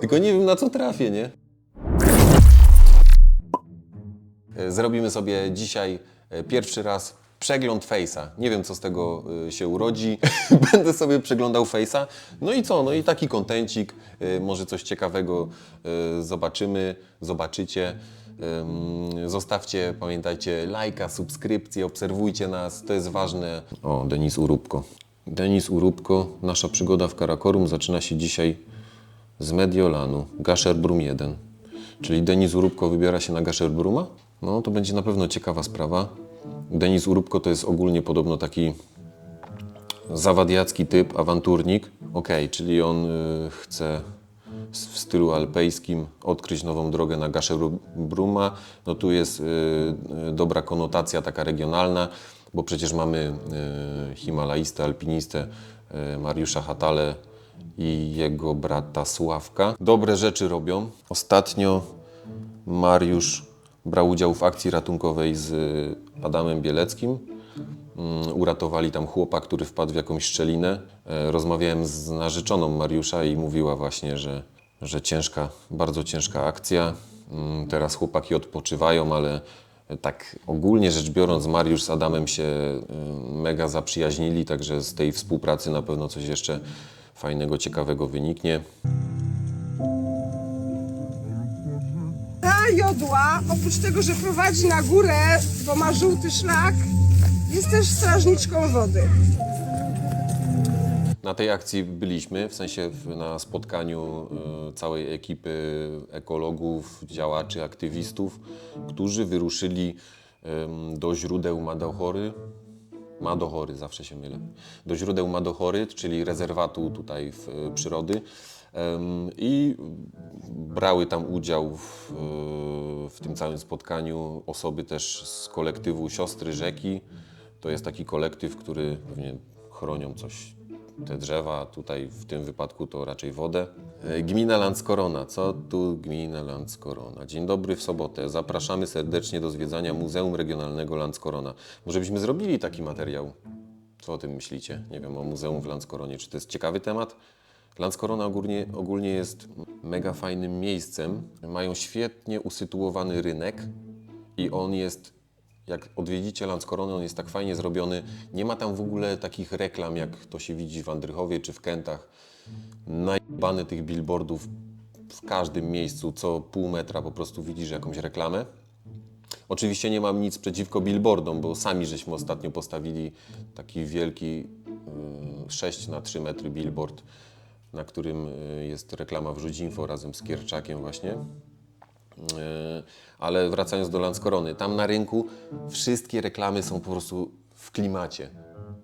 Tylko nie wiem na co trafię, nie? E, Zrobimy sobie dzisiaj e, pierwszy raz przegląd Face'a. Nie wiem, co z tego e, się urodzi. Będę sobie przeglądał Face'a. No i co? No i taki kontencik. Może coś ciekawego zobaczymy, zobaczycie. Zostawcie, pamiętajcie, lajka, subskrypcję, obserwujcie nas, to jest ważne. O, Denis Urubko. Denis Urubko, nasza przygoda w Karakorum zaczyna się dzisiaj z Mediolanu, Gasherbrum 1. Czyli Denis Urubko wybiera się na Gasherbruma? No, to będzie na pewno ciekawa sprawa. Denis Urubko to jest ogólnie podobno taki zawadiacki typ, awanturnik. Okej, czyli on y, chce w stylu alpejskim odkryć nową drogę na Gasherbruma. No tu jest y, y, dobra konotacja taka regionalna, bo przecież mamy y, himalaistę, alpinistę y, Mariusza Hatale i jego brata Sławka. Dobre rzeczy robią. Ostatnio Mariusz brał udział w akcji ratunkowej z Adamem Bieleckim. Mm, Uratowali tam chłopa, który wpadł w jakąś szczelinę. E, Rozmawiałem z narzeczoną Mariusza i mówiła właśnie, że, że ciężka, bardzo ciężka akcja. Mm, Teraz chłopaki odpoczywają, ale tak ogólnie rzecz biorąc, Mariusz z Adamem się y, mega zaprzyjaźnili, także z tej współpracy na pewno coś jeszcze fajnego, ciekawego wyniknie. Ta jodła, oprócz tego, że prowadzi na górę, bo ma żółty szlak, jest też strażniczką wody. Na tej akcji byliśmy, w sensie na spotkaniu y, całej ekipy ekologów, działaczy, aktywistów, którzy wyruszyli do źródeł Madochory. Madochory, zawsze się mylę. Do źródeł Madochory, czyli rezerwatu tutaj w, y, przyrody. I brały tam udział w, y, w tym całym spotkaniu osoby też z kolektywu Siostry Rzeki. To jest taki kolektyw, który pewnie chronią coś te drzewa, tutaj w tym wypadku to raczej wodę. E, Gmina Landskorona. Co tu gmina Landskorona? Dzień dobry w sobotę. Zapraszamy serdecznie do zwiedzania Muzeum Regionalnego Landskorona. Może byśmy zrobili taki materiał? Co o tym myślicie? Nie wiem, o Muzeum w Landskoronie. Czy to jest ciekawy temat? Landskorona ogólnie, ogólnie jest mega fajnym miejscem. Mają świetnie usytuowany rynek i on jest jak odwiedzicie Landskorony, on jest tak fajnie zrobiony. Nie ma tam w ogóle takich reklam, jak to się widzi w Andrychowie czy w Kętach. Najbane tych billboardów w każdym miejscu, co pół metra po prostu widzisz jakąś reklamę. Oczywiście nie mam nic przeciwko billboardom, bo sami żeśmy ostatnio postawili taki wielki y, 6 na 3 metry billboard, na którym y, jest reklama w razem z Kierczakiem właśnie. E, Ale wracając do Landskorony, tam na rynku wszystkie reklamy są po prostu w klimacie.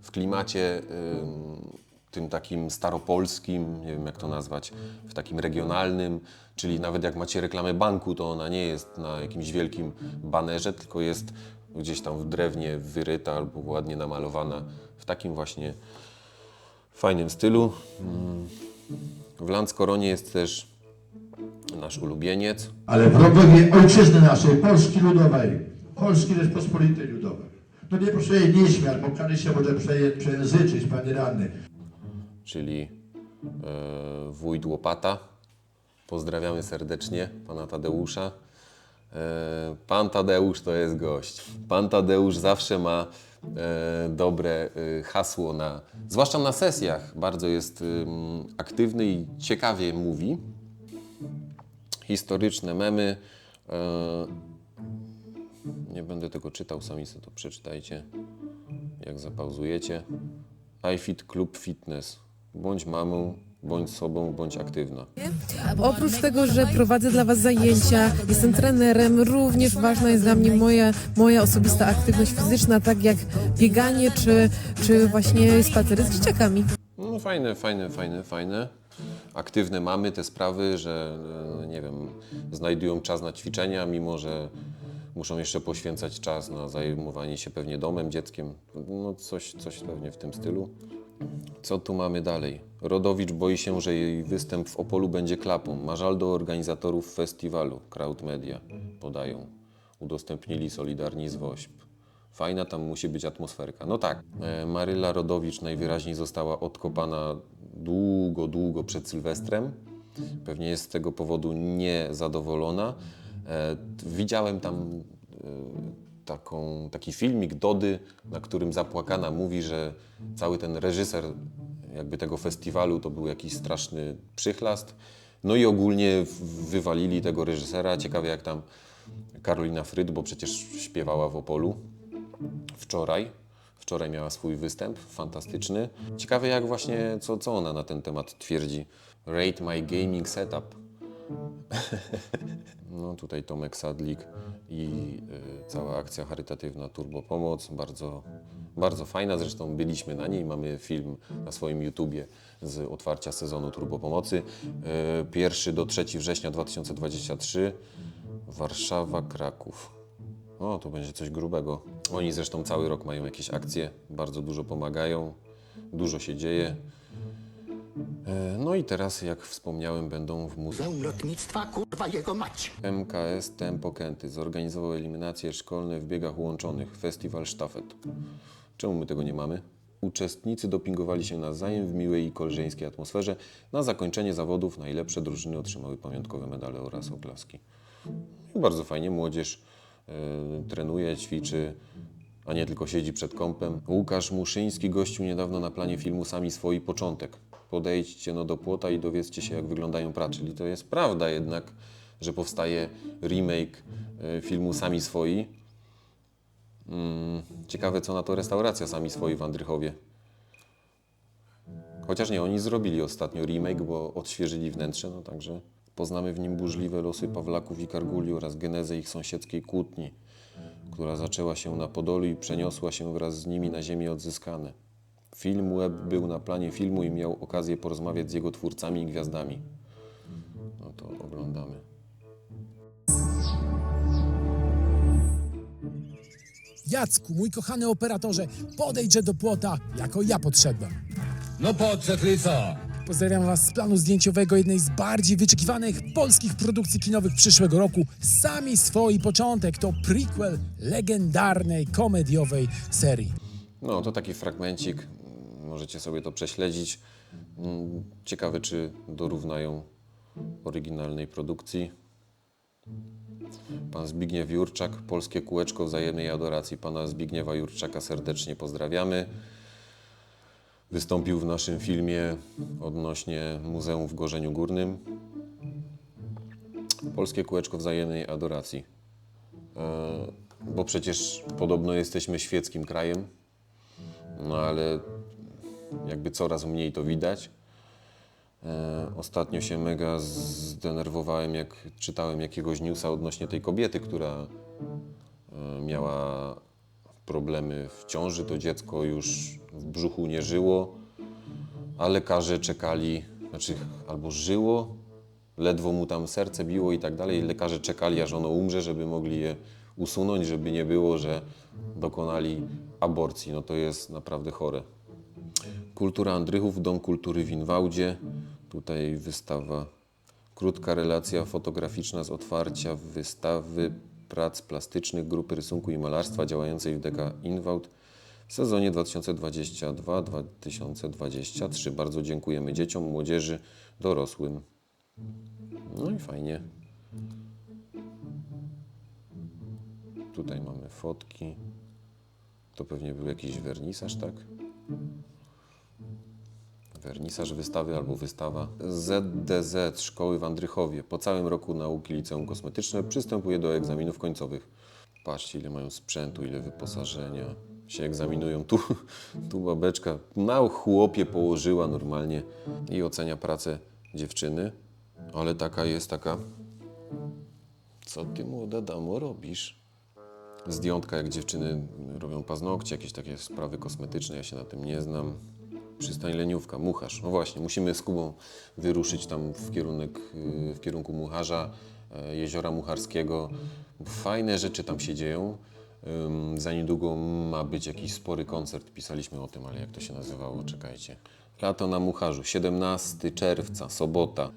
W klimacie ym, tym takim staropolskim, nie wiem jak to nazwać, w takim regionalnym, czyli nawet jak macie reklamę banku, to ona nie jest na jakimś wielkim banerze, tylko jest gdzieś tam w drewnie wyryta albo ładnie namalowana w takim właśnie fajnym stylu. Mm. W Landskoronie jest też nasz ulubieniec, ale wrogowie ojczyzny naszej, Polski Ludowej, Polski Rzeczpospolitej Ludowej. No nie proszę jej nie śmiać, bo kary się może przeje, przejęzyczyć, panie ranny. czyli e, wójt Łopata. Pozdrawiamy serdecznie pana Tadeusza. E, pan Tadeusz to jest gość. Pan Tadeusz zawsze ma e, dobre e, hasło na, zwłaszcza na sesjach, bardzo jest aktywny i ciekawie mówi. Historyczne memy. E, nie będę tego czytał, sami sobie to przeczytajcie, jak zapauzujecie. iFit Club Fitness. Bądź mamą, bądź sobą, bądź aktywna. Oprócz tego, że prowadzę dla Was zajęcia, jestem trenerem, również ważna jest dla mnie moja, moja osobista aktywność fizyczna, tak jak bieganie czy, czy właśnie spacery z dzieciakami. No fajne, fajne, fajne, fajne. Aktywne mamy te sprawy, że e, nie wiem, znajdują czas na ćwiczenia, mimo że muszą jeszcze poświęcać czas na zajmowanie się pewnie domem, dzieckiem. No coś, coś pewnie w tym stylu. Co tu mamy dalej? Rodowicz boi się, że jej występ w Opolu będzie klapą. Ma żal do organizatorów festiwalu. Crowd Media podają. Udostępnili Solidarni z WOŚP. Fajna tam musi być atmosferka. No tak, e, Maryla Rodowicz najwyraźniej została odkopana długo, długo przed Sylwestrem. Pewnie jest z tego powodu niezadowolona. E, Widziałem tam e, taką, taki filmik Dody, na którym zapłakana mówi, że cały ten reżyser jakby tego festiwalu to był jakiś straszny przychlast. No i ogólnie wywalili tego reżysera. Ciekawe jak tam Karolina Fryd, bo przecież śpiewała w Opolu wczoraj. Wczoraj miała swój występ, fantastyczny. Ciekawe jak właśnie, co, co ona na ten temat twierdzi. Rate my gaming setup. No tutaj Tomek Sadlik i y, cała akcja charytatywna Turbo Pomoc, bardzo, bardzo fajna, zresztą byliśmy na niej, mamy film na swoim YouTubie z otwarcia sezonu Turbo Pomocy. Y, 1 do 3 września 2023 Warszawa, Kraków. O, to będzie coś grubego. Oni zresztą cały rok mają jakieś akcje, bardzo dużo pomagają, dużo się dzieje. E, No i teraz, jak wspomniałem, będą w muzeum. Lotnictwa, kurwa jego mać. MKS Tempo Kęty zorganizował eliminacje szkolne w biegach łączonych, festiwal sztafet. Czemu my tego nie mamy? Uczestnicy dopingowali się nawzajem w miłej i koleżeńskiej atmosferze. Na zakończenie zawodów najlepsze drużyny otrzymały pamiątkowe medale oraz oklaski. I bardzo fajnie, młodzież trenuje, ćwiczy, a nie tylko siedzi przed kąpem. Łukasz Muszyński gościł niedawno na planie filmu Sami Swoi Początek. Podejdźcie no do płota i dowiedzcie się, jak wyglądają pracze. Czyli to jest prawda jednak, że powstaje remake e, filmu Sami Swoi. Mm, ciekawe, co na to restauracja Sami Swoi w Andrychowie. Chociaż nie, oni zrobili ostatnio remake, bo odświeżyli wnętrze, no także poznamy w nim burzliwe losy Pawlaków i Karguli oraz genezę ich sąsiedzkiej kłótni, która zaczęła się na Podolu i przeniosła się wraz z nimi na ziemię odzyskane. Film Web był na planie filmu i miał okazję porozmawiać z jego twórcami i gwiazdami. No to oglądamy. Jacku, mój kochany operatorze, podejdźże do płota, jako ja podszedłem. No podszedł i co? Pozdrawiam Was z planu zdjęciowego jednej z bardziej wyczekiwanych polskich produkcji kinowych przyszłego roku. Sami swój początek to prequel legendarnej komediowej serii. No, to taki fragmencik. Możecie sobie to prześledzić. Mm, Ciekawe, czy dorównają oryginalnej produkcji. Pan Zbigniew Jurczak, Polskie Kółeczko Wzajemnej Adoracji. Pana Zbigniewa Jurczaka serdecznie pozdrawiamy. Wystąpił w naszym filmie odnośnie Muzeum w Gorzeniu Górnym. Polskie Kółeczko Wzajemnej Adoracji. E, bo przecież podobno jesteśmy świeckim krajem, no ale jakby coraz mniej to widać. E, ostatnio się mega zdenerwowałem, jak czytałem jakiegoś newsa odnośnie tej kobiety, która e, miała problemy w ciąży. To dziecko już w brzuchu nie żyło, a lekarze czekali, znaczy albo żyło, ledwo mu tam serce biło i tak dalej. Lekarze czekali, aż ono umrze, żeby mogli je usunąć, żeby nie było, że dokonali aborcji. No to jest naprawdę chore. Kultura Andrychów, Dom Kultury w Inwałdzie. Tutaj wystawa, krótka relacja fotograficzna z otwarcia wystawy prac plastycznych grupy rysunku i malarstwa działającej w DK Inwałd w sezonie 2022-2023. Bardzo dziękujemy dzieciom, młodzieży, dorosłym. No i fajnie. Tutaj mamy fotki. To pewnie był jakiś wernisaż, tak? Wernisaż wystawy albo wystawa. ZDZ Szkoły w Andrychowie. Po całym roku nauki liceum kosmetyczne przystępuje do egzaminów końcowych. Patrzcie, ile mają sprzętu, ile wyposażenia. Się egzaminują. Tu, tu babeczka na chłopie położyła normalnie i ocenia pracę dziewczyny. Ale taka jest taka. Co ty młoda damo robisz? Zdjątka, jak dziewczyny robią paznokcie, jakieś takie sprawy kosmetyczne, ja się na tym nie znam. Przystań Leniówka, Mucharz. No właśnie, musimy z Kubą wyruszyć tam w, kierunek, y, w kierunku Mucharza, jeziora Mucharskiego. Fajne rzeczy tam się dzieją. Za niedługo ma być jakiś spory koncert. Pisaliśmy o tym, ale jak to się nazywało, czekajcie. Lato na Mucharzu, 17 czerwca, sobota.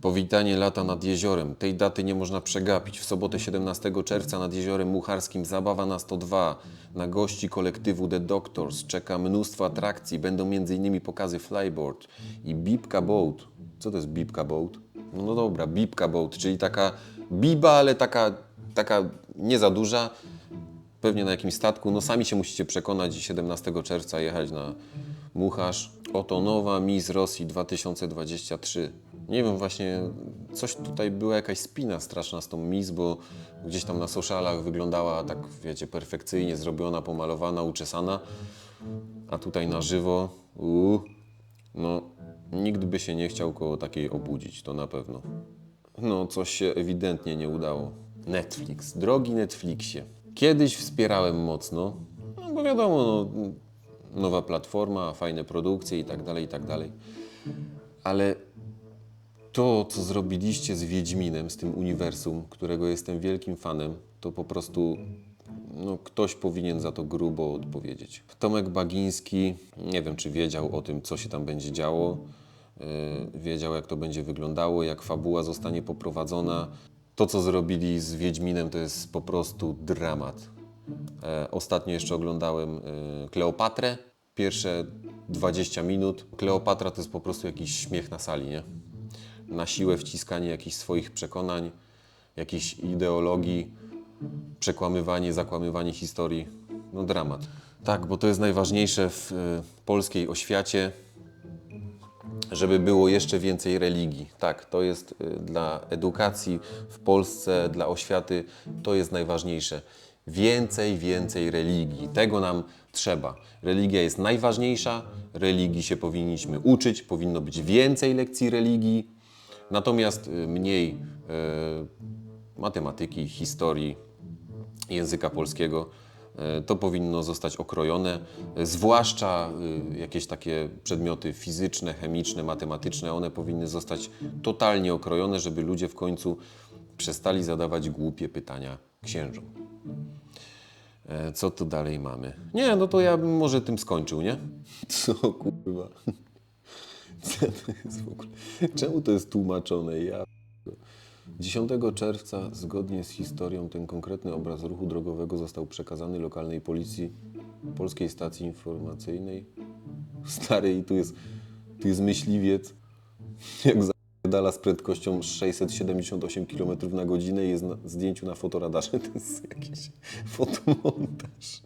Powitanie lata nad jeziorem. Tej daty nie można przegapić. W sobotę 17 czerwca nad jeziorem Mucharskim zabawa na 102. Na gości kolektywu The Doctors czeka mnóstwo atrakcji. Będą m.in. pokazy flyboard i Bibka Boat. Co to jest bibka boat? No, dobra, bibka boat, czyli taka biba, ale taka, taka nie za duża. Pewnie na jakimś statku. No sami się musicie przekonać 17 czerwca jechać na Mucharz. Oto nowa Miss Rosji 2023. Nie wiem, właśnie coś tutaj była jakaś spina straszna z tą Miss, bo gdzieś tam na socialach wyglądała tak, wiecie, perfekcyjnie zrobiona, pomalowana, uczesana. A tutaj na żywo, uuu, no nikt by się nie chciał koło takiej obudzić, to na pewno. No, coś się ewidentnie nie udało. Netflix, drogi Netflixie. Kiedyś wspierałem mocno, no bo wiadomo, no, nowa platforma, fajne produkcje i tak dalej, i tak dalej. Ale to, co zrobiliście z Wiedźminem, z tym uniwersum, którego jestem wielkim fanem, to po prostu no, ktoś powinien za to grubo odpowiedzieć. Tomek Bagiński, nie wiem, czy wiedział o tym, co się tam będzie działo, wiedział, jak to będzie wyglądało, jak fabuła zostanie poprowadzona. To, co zrobili z Wiedźminem, to jest po prostu dramat. E, Ostatnio jeszcze oglądałem e, Kleopatrę. Pierwsze 20 minut. Kleopatra to jest po prostu jakiś śmiech na sali, nie? Na siłę wciskanie jakichś swoich przekonań, jakiejś ideologii, przekłamywanie, zakłamywanie historii. No dramat. Tak, bo to jest najważniejsze w e, polskiej oświacie, żeby było jeszcze więcej religii. Tak, to jest y, dla edukacji w Polsce, dla oświaty, to jest najważniejsze. Więcej, więcej religii. Tego nam trzeba. Religia jest najważniejsza, religii się powinniśmy uczyć, powinno być więcej lekcji religii, natomiast y, mniej y, matematyki, historii, języka polskiego. E, To powinno zostać okrojone, e, zwłaszcza y, jakieś takie przedmioty fizyczne, chemiczne, matematyczne, one powinny zostać totalnie okrojone, żeby ludzie w końcu przestali zadawać głupie pytania księżom. E, Co tu dalej mamy? Nie, no to ja bym może tym skończył, nie? Co kurwa? Co to jest w ogóle? Czemu to jest tłumaczone? Ja 10 czerwca, zgodnie z historią, ten konkretny obraz ruchu drogowego został przekazany lokalnej policji, polskiej stacji informacyjnej. Stary, i tu jest, tu jest myśliwiec, jak dala z prędkością 678 km na godzinę i jest na zdjęciu na fotoradarze. To jest jakiś fotomontaż.